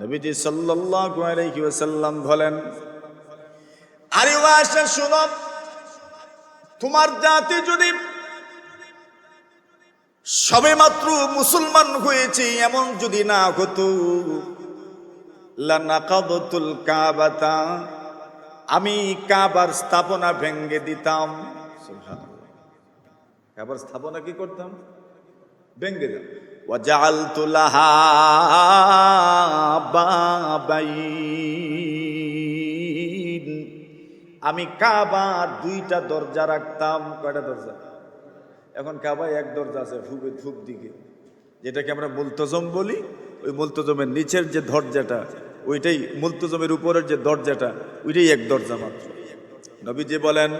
নবীজি সাল্লাল্লাহু আলাইহি ওয়াসাল্লাম বলেন, আরে ওয়াসা শুনো, তোমার জাতি যদি সবে মাত্র মুসলমান হয়েছে, এমন যদি না হতো লানাকাদতুল কাবাতা, আমি কাবার স্থাপনা ভেঙ্গে দিতাম। কাবার স্থাপনা কি করতাম? ভেঙ্গে দিতাম। وجعلت لها بابين আমি কাবার দুইটা দরজা রাখতাম কয়টা দরজা এখন কাবায় এক দরজা আছে ফুবে ফুপ দিকে যেটাকে আমরা মুলতজম বলি ওই মুলতজমের নিচের যে দরজাটা ওইটাই মুলতজমের উপরের যে দরজাটা ওইটাই এক দরজা মাত্র নবীজি বলেন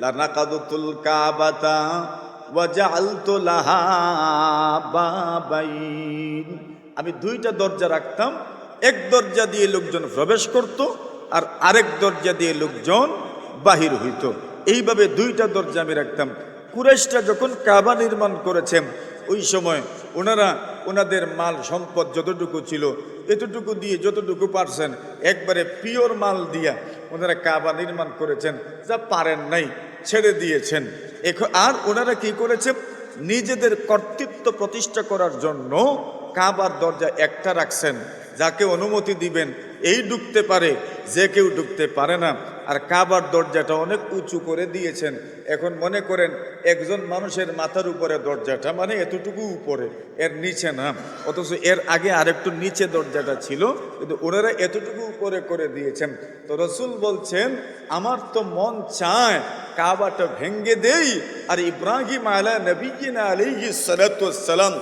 লানাকাদুতুল কাবাতা লাহা বাবাইন। আমি দুইটা দরজা রাখতাম। এক দরজা দিয়ে লোকজন প্রবেশ করত আর আরেক দরজা দিয়ে লোকজন বাহির হইত। এইভাবে দুইটা দরজা আমি রাখতাম। কুরেশটা যখন কাবা নির্মাণ করেছেন ওই সময় ওনারা ওনাদের মাল সম্পদ যতটুকু ছিল, এতটুকু দিয়ে যতটুকু পারছেন, একবারে পিওর মাল দিয়া ওনারা কাবা নির্মাণ করেছেন, যা পারেন নাই, ছেড়ে দিয়েছেন। আর ওনারা কি করেছে? নিজেদের কর্তৃত্ব প্রতিষ্ঠা করার জন্য কাবার দরজা একটা রাখছেন, যাকে অনুমতি দিবেন এই ঢুকতে পারে, যে কেউ ঢুকতে পারে না। আর কাবার দরজাটা অনেক উঁচু করে দিয়েছেন। এখন মনে করেন, একজন মানুষের মাথার উপরে দরজাটা মানে এতটুকু উপরে, এর নিচে না। অথচ এর আগে আরেকটু নিচে দরজাটা ছিল, কিন্তু ওনারা এতটুকু উপরে করে দিয়েছেন। তো রসুল বলছেন, আমার তো মন চায় কাবাটা ভেঙ্গে দেই। আর ইব্রাহিম আলা নবীন আলাইহি সালাম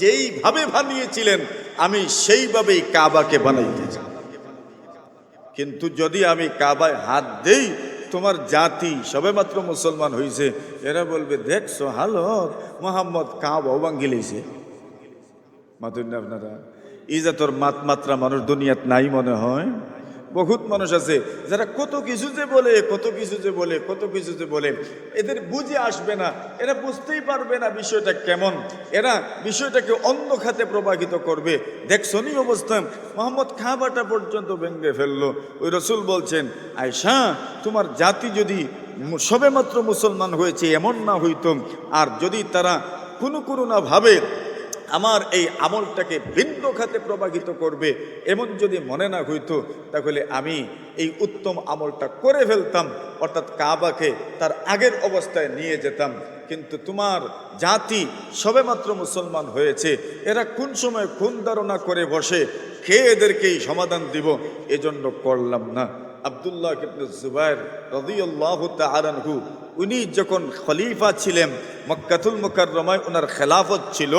যেইভাবে বানিয়েছিলেন, আমি সেইভাবেই কাবাকে বানাইতে চাই। কিন্তু যদি আমি কাবায় হাত দেই, তোমার জাতি সবেমাত্র মুসলমান হয়েছে এরা বলবে, দেখছ হালত মোহাম্মদ কাবা ভাঙ্গিলেছে মাতুন আপনারা, এই মাত মাত্রা মানুষ দুনিয়াত নাই মনে হয়? বহুত মানুষ আছে, যারা কত কিছু যে বলে, কত কিছু যে বলে, কত কিছু যে বলে, এদের বুঝে আসবে না, এরা বুঝতেই পারবে না বিষয়টা কেমন। এরা বিষয়টাকে অন্য খাতে প্রবাহিত করবে। দেখছনি অবস্থায় মোহাম্মদ খাবাটা পর্যন্ত ভেঙ্গে ফেলল। ওই রসুল বলছেন আয়সা তোমার জাতি যদি সবেমাত্র মুসলমান হয়েছে, এমন না হইতো। আর যদি তারা কোনো কোনো না ভাবে আমার এই আমলটাকে ভিন্ন খাতে প্রবাহিত করবে। এমন যদি মনে না হইতো, তাহলে আমি এই উত্তম আমলটা করে ফেলতাম, অর্থাৎ কাবাকে তার আগের অবস্থায় নিয়ে যেতাম। কিন্তু তোমার জাতি সবেমাত্র মুসলমান হয়েছে। এরা কোন সময় কোন ধারণা করে বসে, খেয়ে এদেরকেই সমাধান দিব, এজন্য করলাম না। আবদুল্লাহ ইবনে জুবাইর রাদিয়াল্লাহু তাআলা আনহু, উনি যখন খলিফা ছিলেন, মক্কাতুল মুকাররমায় ওনার খেলাফত ছিল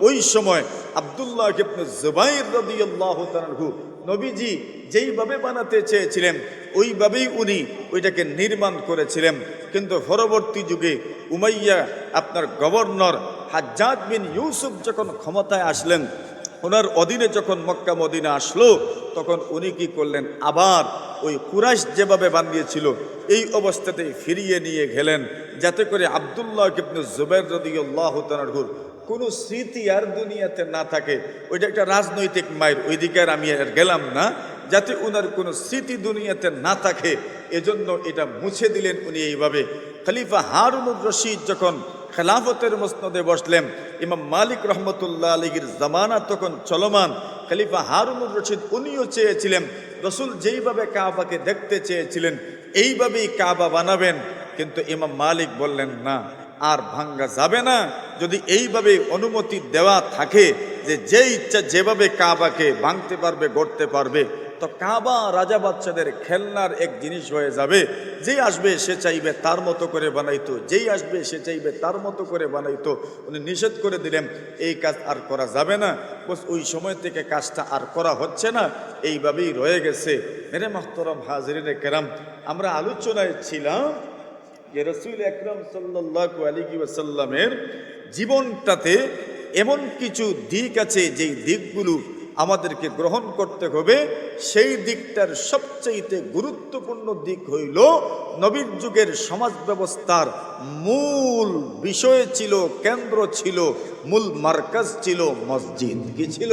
ওই সময় আবদুল্লাহ ইবনে জুবাইর রাদিয়াল্লাহু তাআলা আনহু নবীজি যেইভাবে বানাতে চেয়েছিলেন, ওইভাবেই উনি ওইটাকে নির্মাণ করেছিলেন। কিন্তু পরবর্তী যুগে উমাইয়া, আপনার গভর্নর হাজ্জাজ বিন ইউসুফ যখন ক্ষমতায় আসলেন, ওনার অধীনে যখন মক্কা, মদিনা আসলো, তখন উনি কি করলেন? আবার ওই কুরাইশ যেভাবে বানিয়েছিল, এই অবস্থাতেই ফিরিয়ে নিয়ে গেলেন। যাতে করে আবদুল্লাহ ইবনে জুবাইর রাদিয়াল্লাহু তাআলার কোনো স্মৃতি আর দুনিয়াতে না থাকে, ওইটা একটা রাজনৈতিক মায়ের ওই দিকে আর আমি আর গেলাম না, যাতে ওনার কোনো স্মৃতি দুনিয়াতে না থাকে, এজন্য এটা মুছে দিলেন উনি এইভাবে। খলিফা হারুনুর রশিদ যখন খেলাফতের মসনদে বসলেন, ইমাম মালিক রহমতুল্লাহ আলীর জামানা তখন চলমান, খলিফা হারুনুর রশিদ উনিও চেয়েছিলেন, রসুল যেইভাবে কাবাকে দেখতে চেয়েছিলেন, এইভাবেই কাবা বানাবেন, কিন্তু ইমাম মালিক বললেন, না আর ভাঙ্গা যাবে না। যদি এইভাবে অনুমতি দেওয়া থাকে যে যে ইচ্ছা যেভাবে কাবাকে ভাঙতে পারবে, গড়তে পারবে, তো কাবা রাজা বাচ্চাদের খেলনার এক জিনিস হয়ে যাবে। যেই আসবে সে চাইবে তার মতো করে বানাইতো, যেই আসবে সে চাইবে তার মতো করে বানাইতো। উনি নিষেধ করে দিলেন, এই কাজ আর করা যাবে না। ওই সময় থেকে কাজটা আর করা হচ্ছে না। এইভাবেই রয়ে গেছে। মেরে মাহতরম হাজরিনে কেরাম, আমরা আলোচনায় ছিলাম যে রসুল একরম সাল্লাল্লাহু আলাইহি ওয়াসাল্লামের জীবনটাতে এমন কিছু দিক আছে যেই দিকগুলো আমাদেরকে গ্রহণ করতে হবে, সেই দিকটার সবচেয়ে গুরুত্বপূর্ণ দিক হইল নবীন যুগের সমাজ ব্যবস্থার মূল বিষয় ছিল, কেন্দ্র ছিল, মূল মার্কাজ ছিল মসজিদ। কি ছিল?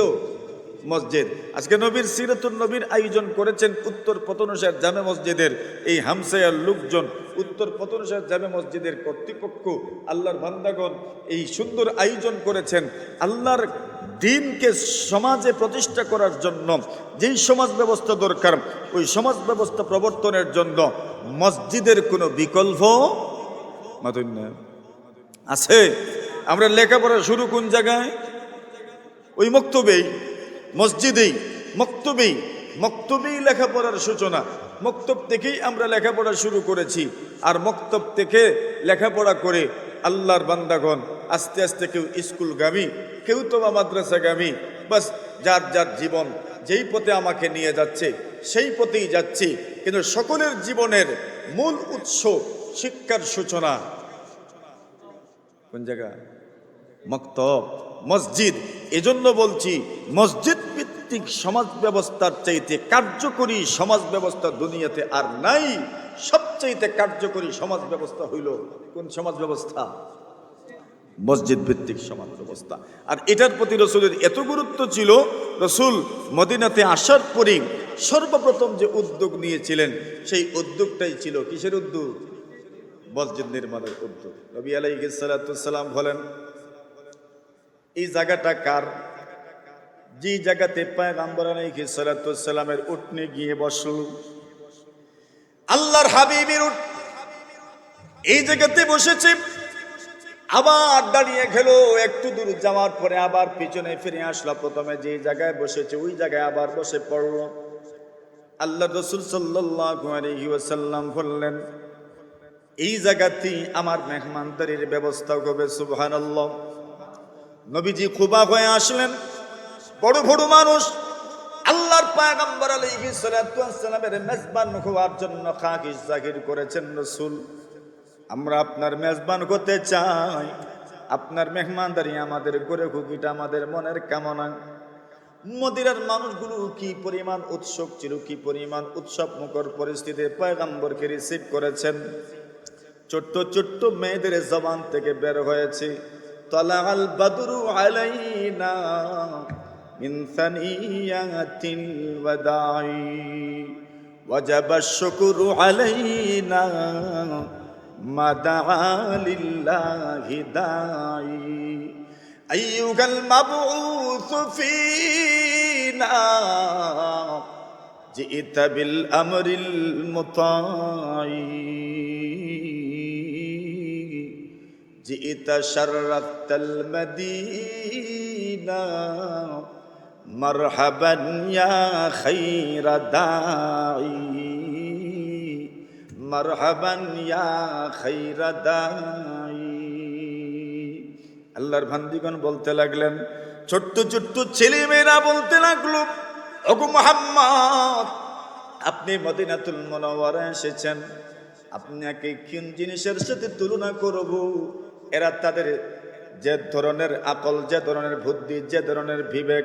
মসজিদ। আজকে নবীর সিরাতুল নবীর আয়োজন করেছেন উত্তর পতনশার জামে মসজিদের এই হামসায়ার লোকজন। উত্তর পতনশার জামে মসজিদের কর্তৃপক্ষ, আল্লাহর বান্দাগণ এই সুন্দর আয়োজন করেছেন। আল্লাহর দিনকে সমাজে প্রতিষ্ঠা করার জন্য, যেই সমাজ ব্যবস্থা দরকার, ওই সমাজ ব্যবস্থা প্রবর্তনের জন্য মসজিদের কোনো বিকল্প আছে। আমরা লেখাপড়া শুরু কোন জায়গায়? ওই মক্তবেই, মসজিদেই, মক্তবেই। মক্তবেই লেখাপড়ার সূচনা। মক্তব থেকেই আমরা লেখাপড়া শুরু করেছি। আর মক্তব থেকে লেখাপড়া করে আল্লাহর বান্দাগণ আস্তে আস্তে কেউ স্কুলগামী, কেউ তো বা মাদ্রাসাগামী, বাস যার যার জীবন যেই পথে আমাকে নিয়ে যাচ্ছে, সেই পথেই যাচ্ছি। কিন্তু সকলের জীবনের মূল উৎস শিক্ষার সূচনা। কোন জায়গা? মক্তব, মসজিদ। এজন্য বলছি, মসজিদ ভিত্তিক সমাজ ব্যবস্থার চাইতে কার্যকরী সমাজ ব্যবস্থা দুনিয়াতে আর নাই। সবচাইতে কার্যকরী সমাজ ব্যবস্থা হইল কোন সমাজ ব্যবস্থা? মসজিদ ভিত্তিক সমাজ ব্যবস্থা। আর এটার প্রতি রসুলের এত গুরুত্ব ছিল, রসুল মদিনাতে আসার পরই সর্বপ্রথম যে উদ্যোগ নিয়েছিলেন, সেই উদ্যোগটাই ছিল কিসের উদ্যোগ? মসজিদ নির্মাণের উদ্যোগ। নবী আলাইসালাম বলেন, এই জায়গাটা কার? যে জায়গাতে পায়গাম্বর আলাইসালামের উঠনে গিয়ে বসল। আল্লাহর হাবিবের উঠ এই জায়গাতে বসেছে। আবার দাঁড়িয়ে গেল, একটু দূর যাওয়ার পরে আবার পিছনে ফিরে আসলো। প্রথমে যে জায়গায় বসেছে, ওই জায়গায় আবার বসে পড়ল। আল্লাহ রসুল সাল্লাম বললেন, এই জায়গাতেই আমার মেহমানদারির ব্যবস্থা হবে সুবহান নবীজি খুবা হয়ে আসলেন। বড় বড় মানুষ। আল্লাহর পায়গাম্বর আলাইহি ওয়াসসালামের মেজবান হওয়ার জন্য খাকিস জাহির করেছেন রাসূল। আমরা আপনার মেজবান হতে চাই। আপনার মেহমানদারি আমাদের করে খুকিটা আমাদের মনের কামনা। মদিরার মানুষগুলো কি পরিমাণ উৎসব ছিল কি পরিমাণ উৎসব মুখর পরিস্থিতিতে পয়গাম্বরকে রিসিভ করেছেন? ছোট্ট ছোট্ট মেয়েদের জবান থেকে বের হয়েছে। তলাল বাদরু আলাইনা। من ثنيات الوداع. وجب الشكر علينا ما دعا لله داعي. أيها المبعوث فينا جئت بالأمر المطاع. جئت شرفت المدينة. مرحبا يا خير داعي مرحبا يا خير داعي আল্লাহর ভান্দিগণ বলতে লাগলেন ছোট্ট ছোট্ট ছেলেমেয়েরা বলতে লাগলো ওগো মোহাম্মদ আপনি মদিনাতুল মনোয়ারা এসেছেন আপনাকে কোন জিনিসের সাথে তুলনা করব এরা তাদের যে ধরনের আকল যে ধরনের বুদ্ধি যে ধরনের বিবেক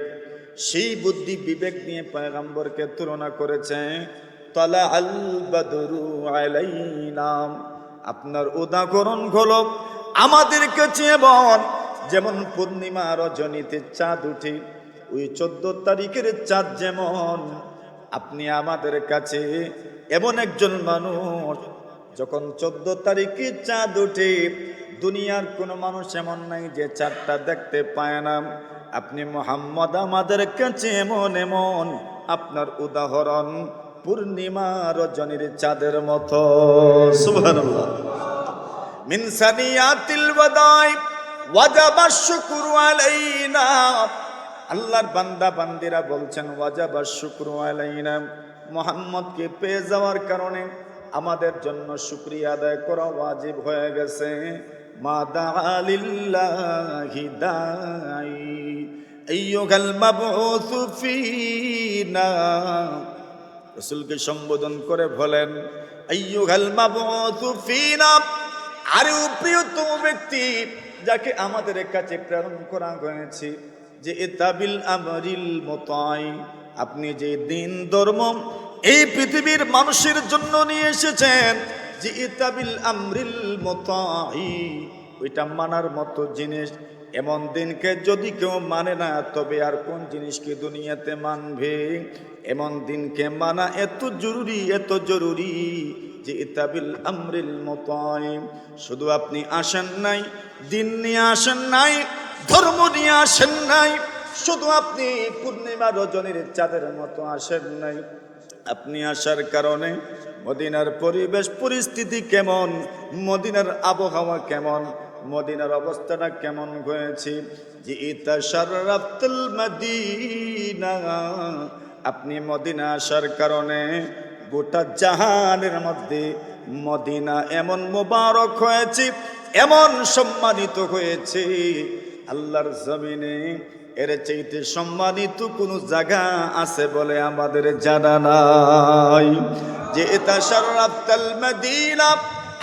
সেই বুদ্ধি বিবেক নিয়ে পয়গাম্বরকে তুলনা করেছে তলা আল বাদরু আলাইনাম আপনার উদাহরণ হলো, আমাদের কাছে যেমন পূর্ণিমা রজনীতে চাঁদ উঠে, ওই চোদ্দ তারিখের চাঁদ যেমন, আপনি আমাদের কাছে এমন একজন মানুষ, যখন চোদ্দ তারিখে চাঁদ উঠে, দুনিয়ার কোনো মানুষ এমন নাই যে চাঁদটা দেখতে পায় না। আপনি মোহাম্মদ আমাদের কাছে এমন এমন আপনার উদাহরণ পূর্ণিমা রজনীর চাঁদের মতো। সুবহানাল্লাহ। মিন সানিয়াতিল ওয়াদাই, ওয়াজাবা শুকরু আলাইনা। আল্লাহর বান্দা বান্দিরা বলছেন, ওয়াজাবা শুকরু আলাইনা। মোহাম্মদকে পেয়ে যাওয়ার কারণে আমাদের জন্য শুকরিয়া আদায় করা ওয়াজিব হয়ে গেছে। মা দালিল্লাহি দাই আইয়ুহাল মাবউসু ফিনা। রসুলকে সম্বোধন করে বলেন, আইয়ুহাল মাবউসু ফিনা। আরে প্রিয়তম ব্যক্তি যাকে আমাদের কাছে প্রেরণ করা হয়েছে, যে এতাবিল আমরিল মতাই। আপনি যে দিন ধর্ম এই পৃথিবীর মানুষের জন্য নিয়ে এসেছেন, যে ইতাবিল আমরিল মতাই। ওইটা মানার মতো জিনিস এমন দিনকে যদি কেউ মানে না, তবে আর কোন জিনিসকে দুনিয়াতে মানবে? এমন দিনকে মানা এত জরুরি এত জরুরি যে ইতাবিল আমরিল মতাইম। শুধু আপনি আসেন নাই, দিন নিয়ে আসেন নাই, ধর্ম নিয়ে আসেন নাই, শুধু আপনি পূর্ণিমা রজনীর চাঁদের মতো আসেন নাই। আপনি আসার কারণে মদিনার পরিবেশ, পরিস্থিতি কেমন? মদিনার আবহাওয়া কেমন? মদিনার অবস্থাটা কেমন হয়েছে? যে ইতা সারাফতুল মদিনা। আপনি মদিনা আসার কারণে গোটা জাহানের মধ্যে মদিনা এমন মোবারক হয়েছে, এমন সম্মানিত হয়েছে। আল্লাহর জমিনে এর চাইতে সম্মানিত কোন জায়গা আছে বলে আমাদের জানা নাই। যে এটা সারাফতাল মদিনা,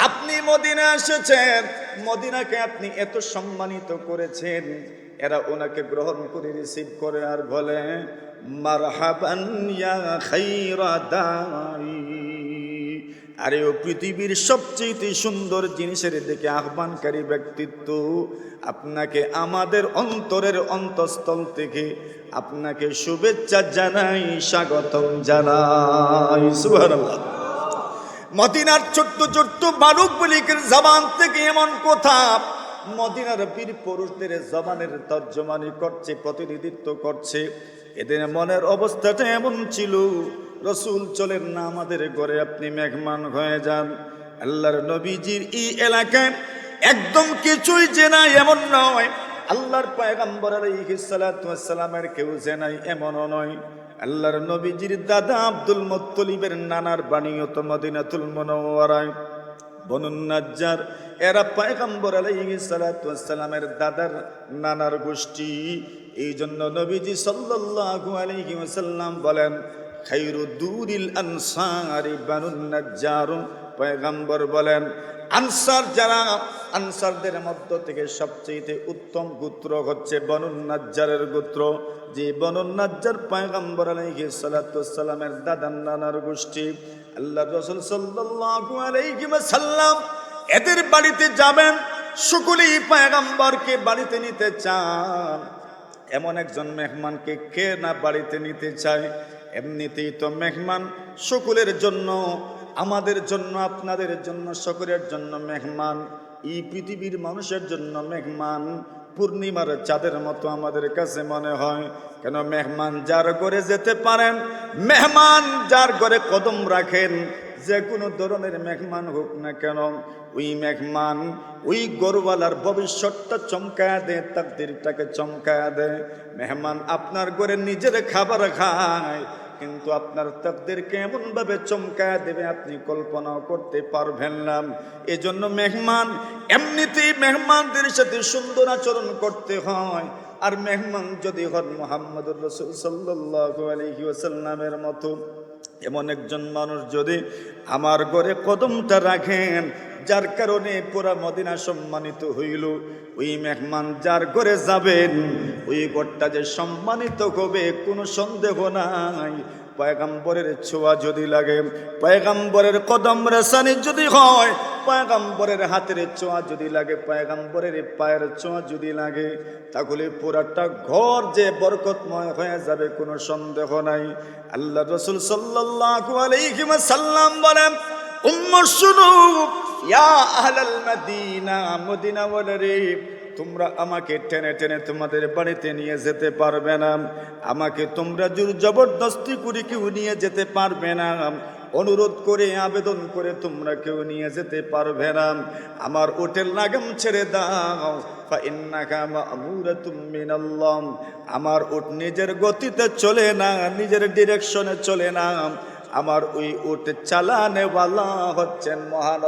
আপনি মদিনা এসেছেন মদিনাকে আপনি এত সম্মানিত করেছেন, এরা ওনাকে গ্রহণ করে রিসিভ করে আর বলে আরে ও পৃথিবীর সবচেয়ে সুন্দর জিনিসের দিকে আহ্বানকারী ব্যক্তিত্ব, আপনাকে আমাদের অন্তরের অন্তঃস্থল থেকে আপনাকে শুভেচ্ছা জানাই, স্বাগতম জানাই। সুবহানাল্লাহ। মদিনার ছোট্ট ছোট্ট বালক বলিকের জবান থেকে এমন কথা, মদিনার বীর পুরুষদের জবানের তর্জমানি করছে, প্রতিনিধিত্ব করছে। এদের মনের অবস্থাটা এমন ছিল, রসুল চলেন না, আমাদের ঘরে আপনি মেঘমান হয়ে যান। আল্লাহর নবীজির এই এলাকায় একদম কিছুই জেনা এমন নয়। আল্লাহর পায়গাম্বর আলাইহিস সালামের কেউ জেনাই এমনও নয়। আল্লাহর নবীজির দাদা আব্দুল মুত্তলিবের নানার বাণীও তো মদিনাতুল মুনাওয়ারায়। বনুন নাজ্জার, এরা পয়গম্বর আলাইহিস সালাতু ওয়াস দাদার নানার গোষ্ঠী। এই জন্য নবীজি সাল্লাল্লাহু আলাইহি ওয়াসাল্লাম বলেন খাইরু দুরিল আনসারি বানুন পয়গম্বর বলেন আনসার যারা, আনসারদের মধ্য থেকে সবচেয়ে উত্তম গোত্র হচ্ছে বনুন নাজ্জারের গোত্র। যে বনুন নাজ্জার পয়গম্বর আলাইহিস সালাতু ওয়াস সালামের দাদার নানার গোষ্ঠী। আল্লাহ রাসূল সাল্লাল্লাহু আলাইহি ওয়াসাল্লাম এদের বাড়িতে যাবেন, সকলেই পয়গম্বরকে বাড়িতে নিতে চান। এমন একজন মেহমানকে কে না বাড়িতে নিতে চায়? এমনিতেই তো মেহমান সকলের জন্য আমাদের জন্য, আপনাদের জন্য, সকলের জন্য মেহমান, এই পৃথিবীর মানুষের জন্য মেহমান, পূর্ণিমার চাঁদের মতো আমাদের কাছে মনে হয়, কেন মেহমান যার ঘরে যেতে পারেন, মেহমান যার ঘরে কদম রাখেন, যে কোনো ধরনের মেহমান হোক না কেন, ওই মেহমান ওই গরুওয়ালার ভবিষ্যৎটা চমকায়া দেয়, তাকদিরটাকে চমকায়া দেয়, মেহমান আপনার ঘরে নিজের খাবার খায় কিন্তু আপনার তাকদিরকে এমনভাবে চমকায়া দেবে আপনি কল্পনাও করতে পারবেন না। এজন্য মেহমান, এমনিতেই মেহমানদের সাথে সুন্দর আচরণ করতে হয়। আর মেহমান যদি হন মোহাম্মদুর রসুল ওসাল্লামের মতো, এমন একজন মানুষ যদি আমার ঘরে কদমটা রাখেন যার কারণে পুরা মদিনা সম্মানিত হইল। ওই মেহমান যার ঘরে যাবেন, ওই ঘরটা যে সম্মানিত হবে, কোনো সন্দেহ নাই। পয়গাম্বরের ছোঁয়া যদি লাগে, পয়গাম্বরের কদম রেসানি যদি হয়, পয়গাম্বরের হাতের ছোঁয়া যদি লাগে, পয়গাম্বরের পায়ের ছোঁয়া যদি লাগে, তাহলে পুরাটা ঘর যে বরকতময় হয়ে যাবে, কোনো সন্দেহ নাই। আল্লাহ রসুল সাল্লাল্লাহু আলাইহি সাল্লাম বলেন উম্মত শুনো। ইয়া আহলাল মদিনা মদিনা ওয়ালারে তোমরা আমাকে টেনে টেনে তোমাদের বাড়িতে নিয়ে যেতে পারবে না। আমাকে তোমরা জোর জবরদস্তি করে কেউ নিয়ে যেতে পারবে না। অনুরোধ করে, আবেদন করে তোমরা কেউ নিয়ে যেতে পারবে না। আমার হোটেল লাগাম ছেড়ে দাও। আমার উট নিজের গতিতে চলে না, নিজের ডিরেকশনে চলে না। আমার ওই উট চালানেওয়ালা হচ্ছেন মহান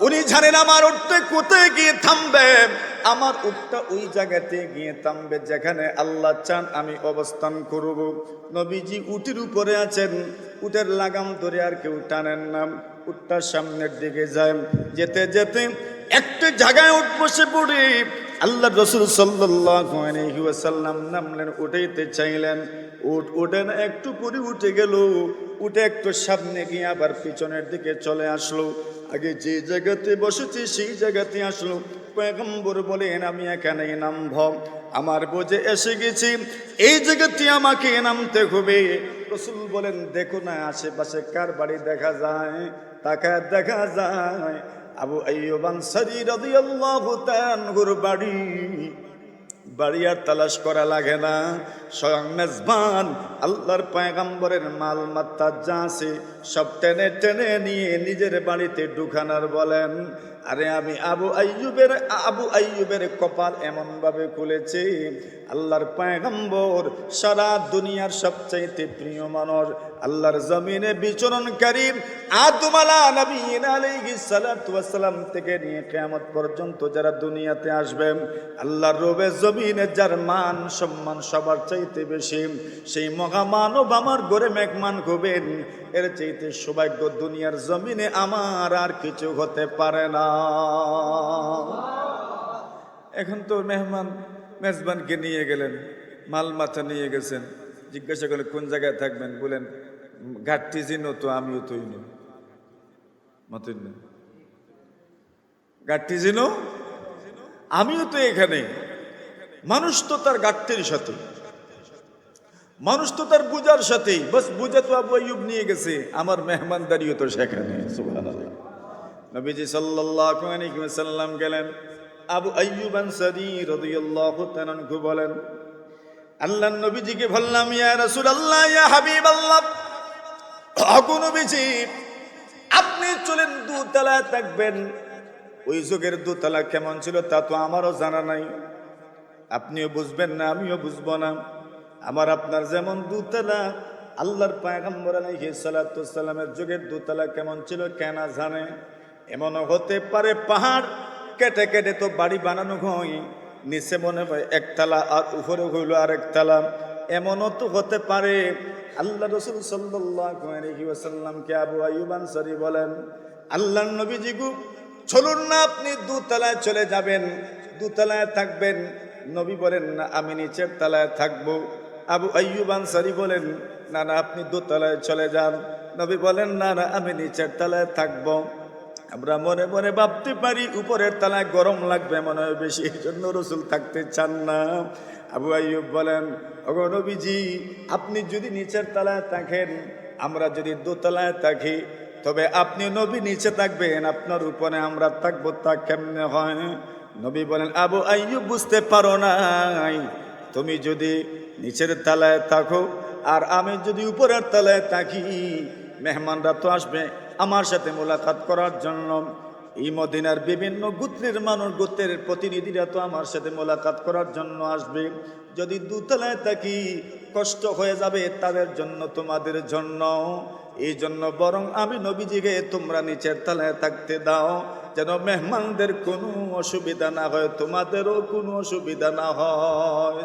উনি জানেন আমার উঠতে কোথায় গিয়ে থামবে? আমার উঠটা ওই জায়গাতে গিয়ে থামবে যেখানে আল্লাহ চান আমি অবস্থান করব। নবীজি উটির উপরে আছেন। উটের লাগাম ধরে আর কেউ টানেন না। উটটা সামনের দিকে যায়। যেতে যেতে একটা জায়গায় উঠ বসে পড়ে। আল্লাহ রসুল সাল্লাম নামলেন, উঠাইতে চাইলেন। উঠ, উঠে না, একটু পরে উঠে গেল। উঠে একটু সামনে গিয়ে আবার পিছনের দিকে চলে আসলো। আগে যে জায়গাতে বসেছি, সেই জায়গাতে আসলো। পয়গম্বর বলেন, আমি এখানে নামভ আমার বোঝে এসে গেছি। এই জায়গাতে আমাকে নামতে হবে। রসুল বলেন, দেখো না, আশেপাশে কার বাড়ি দেখা যায়? তাকে দেখা যায়। আবু রাদিয়াল্লাহু তাআলার বাড়ি। বাড়ি আর তালাশ করা লাগে না। স্বয়ং মেজবান, আল্লাহর পায়গাম্বরের মাল মাত্তা যা আছে সব টেনে টেনে নিয়ে নিজের বাড়িতে ঢুকানার বলেন, আরে আমি আবু আইয়ুবের আবু আইয়ুবের কপাল এমন ভাবে খুলেছে। আল্লাহর পয়গম্বর সারা দুনিয়ার সবচাইতে প্রিয় মানুষ। আল্লাহর জমিনে বিচরণকারী আদম আলা নবীন আলাইহিস সালাতু থেকে নিয়ে কিয়ামত পর্যন্ত যারা দুনিয়াতে আসবে, আল্লাহর রবে জমিনে যার মান সম্মান সবার চাইতে বেশি। সেই মহামানব আমার গড়ে মেঘমান হবেন এর চাইতে সৌভাগ্য দুনিয়ার জমিনে আমার আর কিছু হতে পারে না। এখন তো মেহমান, মেজবানকে নিয়ে গেলেন, মাল মাথা নিয়ে গেছেন। জিজ্ঞাসা করলে কোন জায়গায় থাকবেন? বলেন ঘাটটি চিনো তো আমিও তো ইনো মতন না আমিও তো এখানে। মানুষ তো তার গাট্টির সাথে। মানুষ তো তার বুজার সাথেই। বাস বুঝা তো আবু আইয়ুব নিয়ে গেছে। আমার মেহমানদারিও তো সেখানে নবীজি ওয়াসাল্লাম গেলেন। আবু আইয়ুব আনসারী রাদিয়াল্লাহু আনহু বলেন, আল্লাহর নবীজিকে বললাম, ইয়া রাসূলুল্লাহ, ইয়া হাবিবাল্লাহ আগু নবীজি, আপনি চলেন দুতলায় থাকবেন। ওই যুগের দুতলা কেমন ছিল তা তো আমারও জানা নাই। আপনিও বুঝবেন না, আমিও বুঝব না। আমার আপনার যেমন দুতলা, আল্লাহর পায়গম্বর আলাইহিস সালাতু সালামের যুগের দুতলা কেমন ছিল কেনা জানে? এমনও হতে পারে পাহাড় কেটে কেটে তো বাড়ি বানানো হয়। নিচে মনে হয় একতলা আর উপরে হইল আর একতলা এমনও তো হতে পারে। আল্লাহ রসুল আলাইহি আবু আইয়ুব সরি বলেন, আল্লাহর নবীজি গু, চলুন না আপনি দুতলায় চলে যাবেন, দুতলায় থাকবেন। নবী বলেন, না, আমি নিচের তলায় থাকব। আবু আইয়ুব আনসারী বলেন না না আপনি দোতলায় চলে যান। নবী বলেন না না আমি নিচের তলায় থাকব। আমরা মনে মনে ভাবতে পারি উপরের তলায় গরম লাগবে, মনে হয় বেশি এই জন্য রসুল থাকতে চান না। আবু আইয়ুব বলেন, ওগো নবীজি, আপনি যদি নিচের তলায় থাকেন, আমরা যদি দোতলায় থাকি, তবে আপনি নবী নিচে থাকবেন, আপনার উপরে আমরা থাকব, তা কেমনে হয়? নবী বলেন, আবু আইয়ুব, বুঝতে পারো নাই। তুমি যদি নিচের তালায় থাকো। আর আমি যদি উপরের তালায় থাকি, মেহমানরা তো আসবে আমার সাথে মোলাকাত করার জন্য। এই মদিনার বিভিন্ন গোত্রের মানুষ, গোত্রের প্রতিনিধিরা তো আমার সাথে মোলাকাত করার জন্য আসবে। যদি দুতলায় থাকি, কষ্ট হয়ে যাবে তাদের জন্য, তোমাদের জন্য। এই জন্য বরং আমি নবীজিকে তোমরা নিচের তলায় থাকতে দাও। যেন মেহমানদের কোনো অসুবিধা না হয়, তোমাদেরও কোনো অসুবিধা না হয়।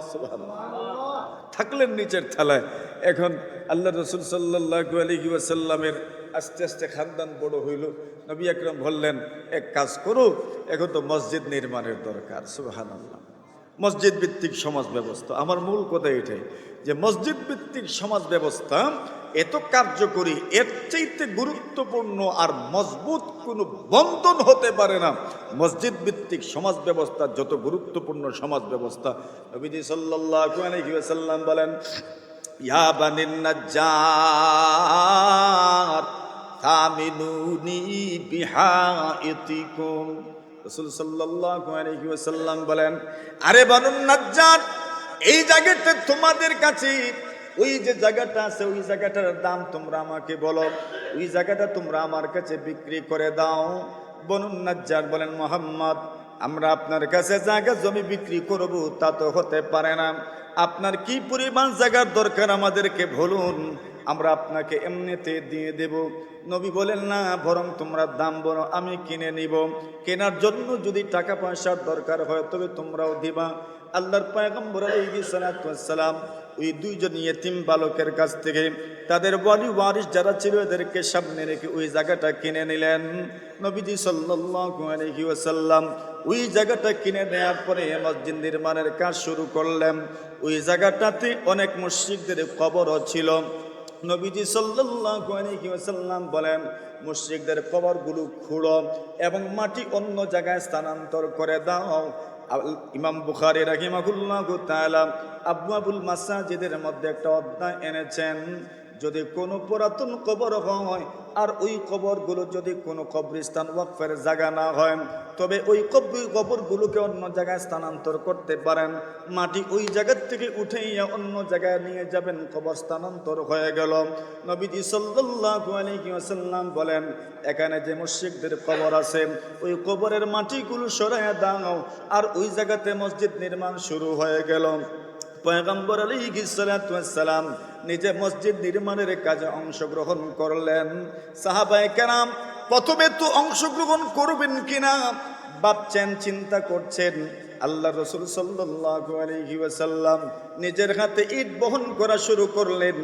থাকলেন নিচের থালায়। এখন আল্লাহ রসুল সাল্লাহ আলী ওয়াসাল্লামের আস্তে আস্তে খানদান বড় হইল। নবী আকরম বললেন, এক কাজ করো, এখন তো মসজিদ নির্মাণের দরকার। সুবাহান আল্লাহ মসজিদ ভিত্তিক সমাজ ব্যবস্থা। আমার মূল কথা এটাই যে মসজিদ ভিত্তিক সমাজ ব্যবস্থা এত কার্যকরী, এর চাইতে গুরুত্বপূর্ণ আর মজবুত কোনো বন্ধন হতে পারে না। মসজিদ ভিত্তিক সমাজ ব্যবস্থা, যত গুরুত্বপূর্ণ সমাজ ব্যবস্থা, নবীজি সাল্লাল্লাহু বলেন, ইয়া রাসূল আলাইহি বলেন, আরে বানুন নাজ্জার এই জায়গাটা তোমাদের কাছে, ওই যে জায়গাটা আছে, ওই জায়গাটার দাম তোমরা আমাকে বলো। ওই জায়গাটা তোমরা আমার কাছে বিক্রি করে দাও। বনুন নাজ্জার বলেন, মোহাম্মদ, আমরা আপনার কাছে জায়গা জমি বিক্রি করব, তা তো হতে পারে না। আপনার কি পরিমাণ জায়গার দরকার আমাদেরকে বলুন? আমরা আপনাকে এমনিতে দিয়ে দেব। নবী বলেন, না, বরং তোমরা দাম বলো আমি কিনে নিব। কেনার জন্য যদি টাকা পয়সার দরকার হয়, তবে তোমরাও দিবা। আল্লাহর পয়গম্বর সালাম ওই দুইজন ইয়েতিম বালকের কাছ থেকে তাদের ওয়ালি ওয়ারিস যারা ছিল, এদেরকে সামনে রেখে ওই জায়গাটা কিনে নিলেন। নবীজি সাল্লাল্লাহু আলাইহি ওয়াসাল্লাম ওই জায়গাটা কিনে নেওয়ার পরে মসজিদ নির্মাণের কাজ শুরু করলেন। ওই জায়গাটাতে অনেক মুশরিকদের কবরও ছিল। নবীজি সাল্লাল্লাহু আলাইহি ওয়াসাল্লাম বলেন, মুশরিকদের কবরগুলো খুঁড়ো এবং মাটি অন্য জায়গায় স্থানান্তর করে দাও। ইমাম বুখারি রাহিমাকুল্লাহ তাআলা আবু আবুল মাসাজিদের মধ্যে একটা অধ্যায় এনেছেন, যদি কোনো পুরাতন কবর হয় আর ওই কবরগুলো যদি কোনো কবরস্থান ওয়াকফের জায়গা না হয়, তবে ওই কবর কবরগুলোকে অন্য জায়গায় স্থানান্তর করতে পারেন। মাটি ওই জায়গার থেকে উঠেইয়া অন্য জায়গায় নিয়ে যাবেন, কবর স্থানান্তর হয়ে গেল। নবীজি সাল্লাল্লাহু আলাইহি ওয়াসাল্লাম বলেন, এখানে যে মুশরিকদের কবর আছে, ওই কবরের মাটিগুলো সরাইয়া দাও, আর ওই জায়গাতে মসজিদ নির্মাণ শুরু হয়ে গেল। পয়গম্বর আলী আলাইহিসসালাম নিজে মসজিদ নির্মাণের কাজে অংশগ্রহণ করলেন। সাহাবায়ে কেরাম প্রথমে তো অংশগ্রহণ করবেন কিনা ভাবছেন, চিন্তা করছেন। আল্লাহ রসুল ওয়াসাল্লাম নিজের হাতে ইট বহন করা শুরু করলেন।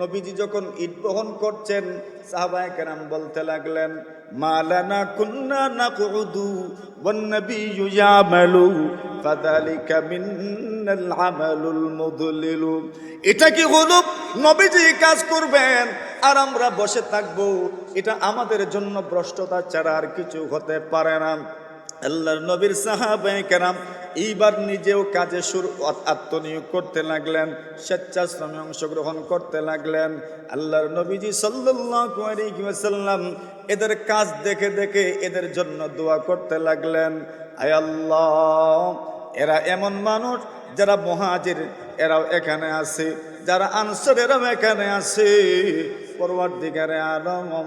নবীজি যখন ইট বহন করছেন, সাহাবায়ে কেরাম বলতে লাগলেন মালানা কুন্না নাকুদু ওয়ান নাবিয়্যু ইয়ামালু, ফাযালিকা মিন্নাল আমালুল মুদলিলু। এটা কি হলো নবীজি কাজ করবেন আর আমরা বসে থাকব। এটা আমাদের জন্য ভ্রষ্টতা ছাড়া আর কিছু হতে পারে না। আল্লাহর নবীর সাহাবায়ে কেরাম এইবার নিজেও কাজে সুর আত্মনিয়োগ করতে লাগলেন, স্বেচ্ছাশ্রমে অংশগ্রহণ করতে লাগলেন। আল্লাহর নবীজি ওয়াসাল্লাম এদের কাজ দেখে দেখে এদের জন্য দোয়া করতে লাগলেন। আয় আল্লাহ, এরা এমন মানুষ যারা মহাজির, এরাও এখানে আছে, যারা আনসার এরাও এখানে আছে। পরওয়ার দিগারে আলম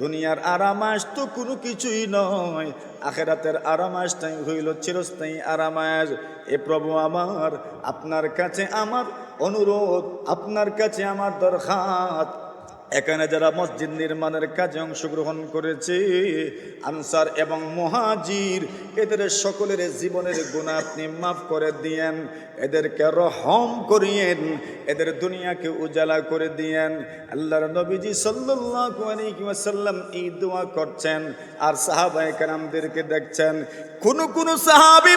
দুনিয়ার আরামাস তো কোনো কিছুই নয়। আখেরাতের আরামাস তাই হইল চিরস্থায়ী আরামাস এ প্রভু আমার, আপনার কাছে আমার অনুরোধ, আপনার কাছে আমার দরখাত এখানে যারা মসজিদ নির্মাণের কাজে অংশগ্রহণ করেছে, আনসার এবং মহাজির, এদের সকলের জীবনের গুণা আপনি মাফ করে দিয়েন, এদেরকে রহম করিয়েন, এদের দুনিয়াকে উজালা করে দিয়েন। আল্লাহর নবীজি ওয়াসাল্লাম এই দোয়া করছেন, আর সাহাবায়ে কেরামদেরকে দেখছেন, কোন কোন সাহাবী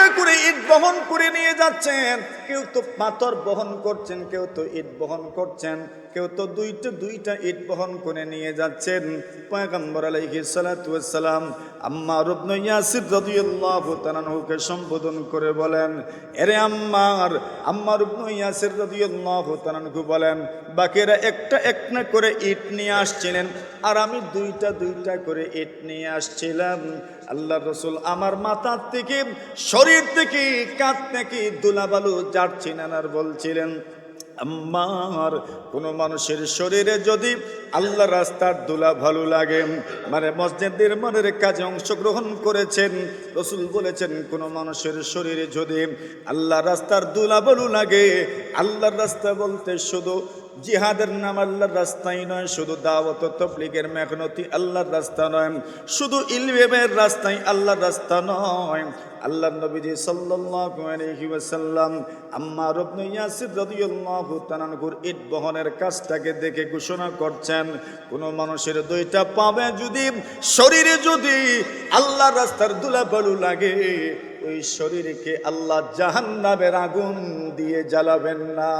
একটা করে ইট বহন করে নিয়ে যাচ্ছেন। কেউ তো পাথর বহন করছেন, কেউ তো ইট বহন করছেন, কেউ তো দুইটা দুইটা ইট বহন করে নিয়ে যাচ্ছেন। পয়গম্বর ওয়াস সালাম আম্মার ইবনে ইয়াসির রাদিয়াল্লাহু তাআলাকে সম্বোধন করে বলেন, এরে আম্মার আম্মার ইবনে ইয়াসির রাদিয়াল্লাহু তাআলাকে বলেন, বাকিরা একটা একটা করে ইট নিয়ে আসছিলেন আর আমি দুইটা দুইটা করে ইট নিয়ে আসছিলাম। আল্লাহ রসুল আমার মাথার থেকে শরীর থেকে কাঁধ থেকে দুলাবালু যাচ্ছিলেন আর বলছিলেন আমার কোন মানুষের শরীরে যদি আল্লাহ রাস্তার দুলা ভালো লাগে মানে মসজিদ নির্মাণের কাজে অংশগ্রহণ করেছেন, রসুল বলেছেন, কোন মানুষের শরীরে যদি আল্লাহ রাস্তার দুলা ভালো লাগে, আল্লাহর রাস্তা বলতে শুধু জিহাদের নাম আল্লাহর রাস্তাই নয়, শুধু দাওয়াত তবলিগের মেহনতি আল্লাহর রাস্তা নয়, শুধু ইলমের রাস্তাই আল্লাহর রাস্তা নয়। আল্লাহ নবীজি সাল্লাল্লাহু আলাইহি ওয়াসাল্লাম আম্মার ইবনে ইয়াসির রাদিয়াল্লাহু তাআলার ইট বহনের কাজটাকে দেখে ঘোষণা করছেন, কোন মানুষের দুইটা পাবে যদি, শরীরে যদি আল্লাহর রাস্তার দুলাবালু লাগে ওই শরীরকে আল্লাহ জাহান্নামের আগুন দিয়ে জ্বালাবেন না।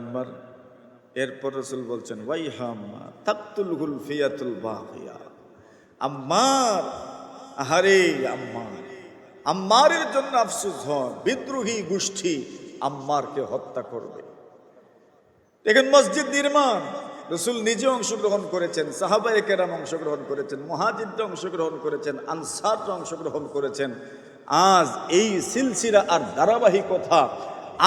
আম্মার এরপর রসুল বলছেন ওয়াই হাম্মা তাকতুল গুলফিয়াতুল বাহিয়া আম্মার, আহারে আম্মার, আম্মারের জন্য আফসোস হন, বিদ্রোহী গোষ্ঠী আম্মারকে হত্যা করবে। দেখেন মসজিদ নির্মাণ। রসুল নিজে অংশগ্রহণ করেছেন সাহাবাই কেরাম অংশগ্রহণ করেছেন মহাজিদরা অংশগ্রহণ করেছেন আনসার অংশগ্রহণ করেছেন। আজ এই সিলসিলা আর ধারাবাহিকতা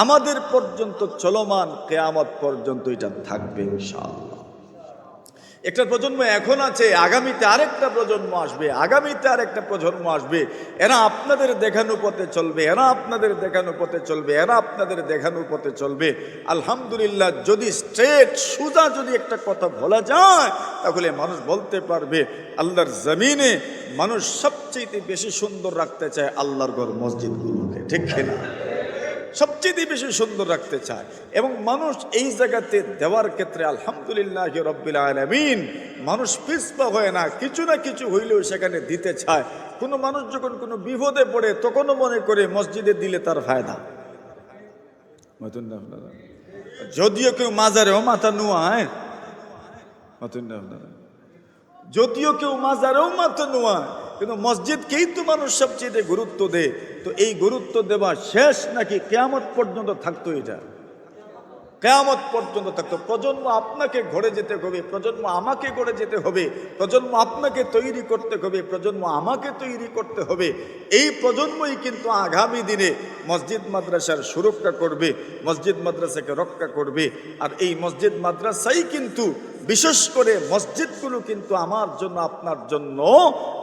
আমাদের পর্যন্ত চলমান, কেয়ামত পর্যন্ত এটা থাকবে, ইনশাআল্লাহ। একটা প্রজন্ম এখন আছে, আগামীতে আরেকটা প্রজন্ম আসবে, আগামীতে আরেকটা প্রজন্ম আসবে। এরা আপনাদের দেখানো পথে চলবে, এরা আপনাদের দেখানো পথে চলবে, এরা আপনাদের দেখানো পথে চলবে। আলহামদুলিল্লাহ, যদি স্ট্রেট সোজা যদি একটা কথা বলা যায়, তাহলে মানুষ বলতে পারবে, আল্লাহর জমিনে মানুষ সবচেয়ে বেশি সুন্দর রাখতে চায় আল্লাহর ঘর মসজিদগুলোকে, ঠিক কিনা? সবচেয়ে বেশি সুন্দর রাখতে চায়। এবং মানুষ এই জায়গাতে দেওয়ার ক্ষেত্রে আলহামদুলিল্লাহ রব্বিল আলমিন মানুষ পিছপা হয় না, কিছু না কিছু হইলেও সেখানে দিতে চায়। কোনো মানুষ যখন কোনো বিপদে পড়ে, তখনও মনে করে মসজিদে দিলে তার ফায়দা। যদিও কেউ মাজারেও মাথা নোয়ায় যদিও কেউ মাজারেও মাথা নোয়ায় কিন্তু মসজিদকেই তো মানুষ সবচেয়ে গুরুত্ব দেয়। তো এই গুরুত্ব দেওয়া শেষ নাকি কেয়ামত পর্যন্ত থাকতো এটা? কেয়ামত পর্যন্ত থাকতো। প্রজন্ম আপনাকে ঘরে যেতে হবে, প্রজন্ম আমাকে গড়ে যেতে হবে, প্রজন্ম আপনাকে তৈরি করতে হবে, প্রজন্ম আমাকে তৈরি করতে হবে। এই প্রজন্মই কিন্তু আগামী দিনে মসজিদ মাদ্রাসার সুরক্ষা করবে, মসজিদ মাদ্রাসাকে রক্ষা করবে। আর এই মসজিদ মাদ্রাসাই কিন্তু বিশেষ করে মসজিদগুলো কিন্তু আমার জন্য, আপনার জন্য,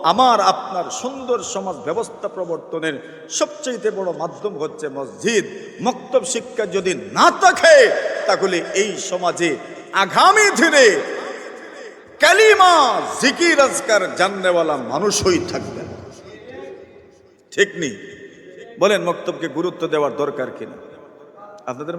আমার আপনার সুন্দর সমাজ ব্যবস্থা প্রবর্তনের সবচেয়ে বড় মাধ্যম হচ্ছে মসজিদ। মক্তব শিক্ষা যদি না থাকে, তাহলে এই সমাজে আগামী দিনে কালিমা, জিকির, আজকার জাননেওয়ালা মানুষই থাকবে। ঠিক নেই? বলেন, মক্তবকে গুরুত্ব দেওয়ার দরকার কিনা? আপনাদের